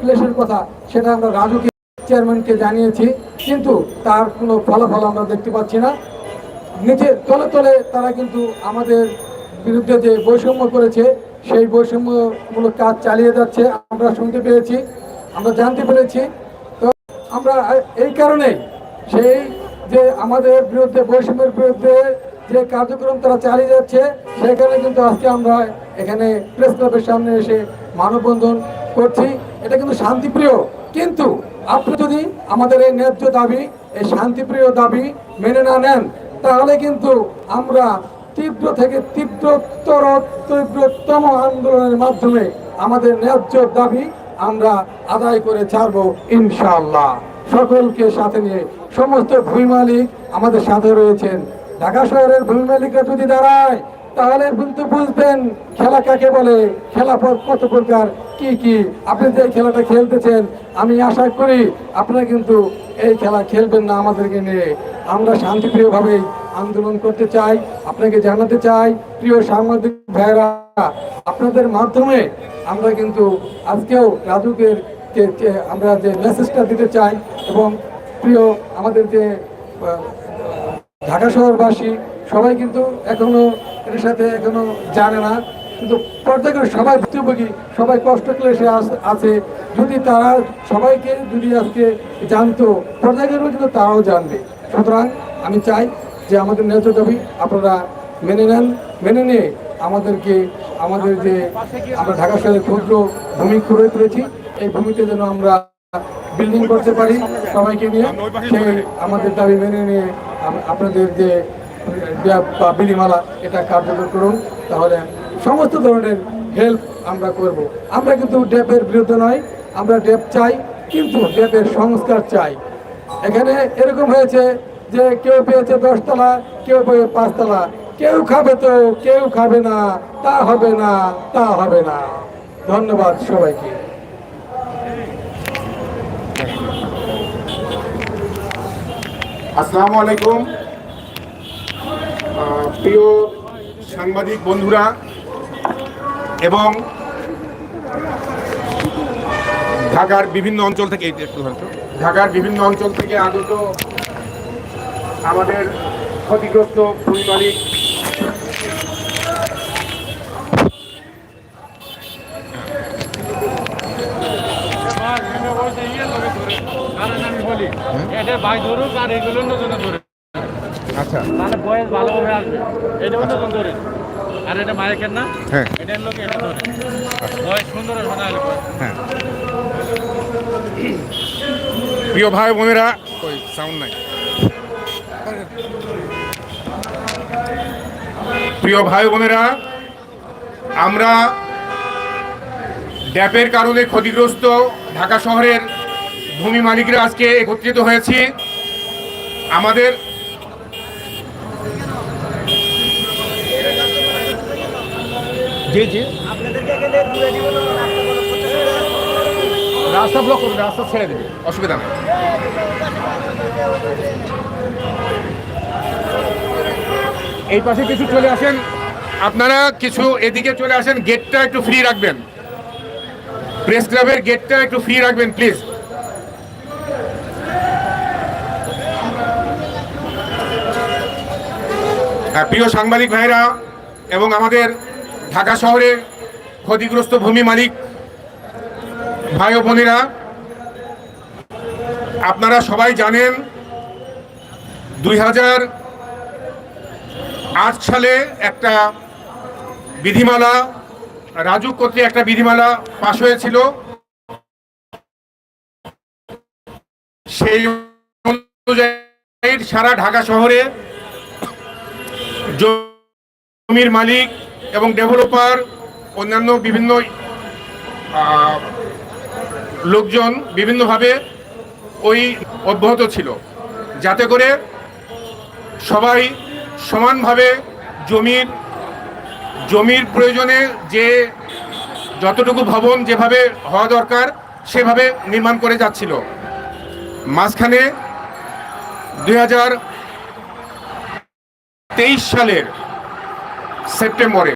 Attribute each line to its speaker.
Speaker 1: ক্লেশের কথা, সেটা আমরা রাজুকে চেয়ারম্যানকে জানিয়েছি, কিন্তু তার কোনো ফলাফল আমরা দেখতে পাচ্ছি না। নিচে তলে তলে তারা কিন্তু আমাদের বিরুদ্ধে যে বৈষম্য করেছে, সেই বৈষম্যমূলক কাজ চালিয়ে যাচ্ছে, আমরা শুনতে পেয়েছি, আমরা জানতে পেরেছি। তো আমরা এই কারণেই সেই যে আমাদের বিরুদ্ধে, বৈষম্যের বিরুদ্ধে যে কার্যক্রম তারা চালিয়ে যাচ্ছে, সেখানে কিন্তু আজকে আমরা এখানে প্রেস ক্লাবের সামনে এসে মানববন্ধন করছি। এটা কিন্তু শান্তিপ্রিয়। কিন্তু আপনি যদি আমাদের এই ন্যায্য দাবি, এই শান্তিপ্রিয় দাবি মেনে না নেন, তাহলে কিন্তু আমরা তীব্র থেকে তীব্রতর, তীব্রতম আন্দোলনের মাধ্যমে আমাদের ন্যায্য দাবি আমরা আদায় করে ছাড়বো ইনশাআল্লাহ। সকলকে সাথে নিয়ে সমস্ত ভূমি মালিক আমাদের সাথে রয়েছেন। ঢাকা শহরের ভূমি মালিকরা যদি দাঁড়ায় তাহলে কিন্তু বুঝবেন খেলা কাকে বলে, খেলা কত প্রকার, কি কি। আপনি যে খেলাটা খেলতেছেন, আমি আশা করি আপনারা কিন্তু এই খেলা খেলবেন না আমাদেরকে নিয়ে। আমরা শান্তিপ্রিয়ভাবেই আন্দোলন করতে চাই, আপনাকে জানাতে চাই, প্রিয় সাংবাদিক ভাইরা আপনাদের মাধ্যমে আমরা কিন্তু আজকেও রাজুকের আমরা যে মেসেজটা দিতে চাই এবং প্রিয় আমাদের যে ঢাকা শহরবাসী, সবাই কিন্তু এখনও এর সাথে এখনও জানে না। কিন্তু পর্যায়ক্রমে সবাই ভুক্তভোগী, সবাই কষ্ট ক্লেশে আছে। যদি তারা সবাইকে যদি আজকে জানতো, পর্যায়ক্রমে কিন্তু তারাও জানবে। সুতরাং আমি চাই যে আমাদের ন্যায্য দাবি আপনারা মেনে নেন। মেনে নিয়ে আমাদেরকে, আমাদের যে আমরা ঢাকা শহরে ক্ষুদ্র ভূমি করে করেছি এই ভূমিতে যেন আমরা বিল্ডিং করতে পারি সবাইকে নিয়ে। সেই আমাদের দাবি মেনে নিয়ে আপনাদের যে ড্যাব বা বিলিমালা এটা কার্যকর করুন, তাহলে সমস্ত ধরনের হেল্প আমরা করব। আমরা কিন্তু ড্যাবের বিরুদ্ধে নয়, আমরা ড্যাব চাই, কিন্তু ড্যাবের সংস্কার চাই। এখানে এরকম হয়েছে যে কেউ পেয়েছে দশতলা, কেউ পেয়ে পাঁচতলা, কেউ খাবে তো, কেউ খাবে না, তা হবে না, তা হবে না। ধন্যবাদ সবাইকে।
Speaker 2: আসসালামু আলাইকুম। প্রিয় সাংবাদিক বন্ধুরা এবং ঢাকার বিভিন্ন অঞ্চল থেকে এই যে একটু ধরেন ঢাকার বিভিন্ন অঞ্চল থেকে আগত আমাদের ক্ষতিগ্রস্ত ভূমি মালিক
Speaker 3: এটা ভাই ধরুক আর এগুলো নতুন ধরে।
Speaker 2: আচ্ছা।
Speaker 3: তাহলে বয়স ভালোভাবে আসবে। এটাও নতুন ধরে আর এটা মাইকের না?
Speaker 2: হ্যাঁ।
Speaker 3: এটার লোক এটা ধরে বয়স সুন্দর শোনা
Speaker 2: হ্যাঁ প্রিয় ভাই বোনেরা ওই সাউন্ড নাই। প্রিয় ভাই বোনেরা আমরা ড্যাপের কারণে ক্ষতিগ্রস্ত ঢাকা শহরের ভূমি মালিকরা আজকে একত্রিত হয়েছি। আমাদের জি জি। রাস্তা ব্লক করবে রাস্তা ছেড়ে দেবে অসুবিধা নেই। এই পাশে কিছু চলে আসেন। আপনারা কিছু এদিকে চলে আসেন গেটটা একটু ফ্রি রাখবেন। প্রেস ক্লাবের গেটটা একটু ফ্রি রাখবেন প্লিজ হ্যাঁ, প্রিয় সাংবাদিক ভাইরা এবং আমাদের ঢাকা শহরের ক্ষতিগ্রস্ত ভূমি মালিক ভাই বোনেরা, আপনারা সবাই জানেন দুই আট সালে একটা বিধিমালা, রাজু কর্তৃক একটা বিধিমালা পাশ হয়েছিল। সেই অনুযায়ী সারা ঢাকা শহরে জমির মালিক এবং ডেভেলপার, অন্যান্য বিভিন্ন লোকজন বিভিন্নভাবে ওই অব্যাহত ছিল। যাতে করে সবাই সমানভাবে জমির জমির প্রয়োজনে যে যতটুকু ভবন যেভাবে হওয়া দরকার, সেভাবে নির্মাণ করে যাচ্ছিল। মাঝখানে দুই হাজার তেইশ সালের সেপ্টেম্বরে।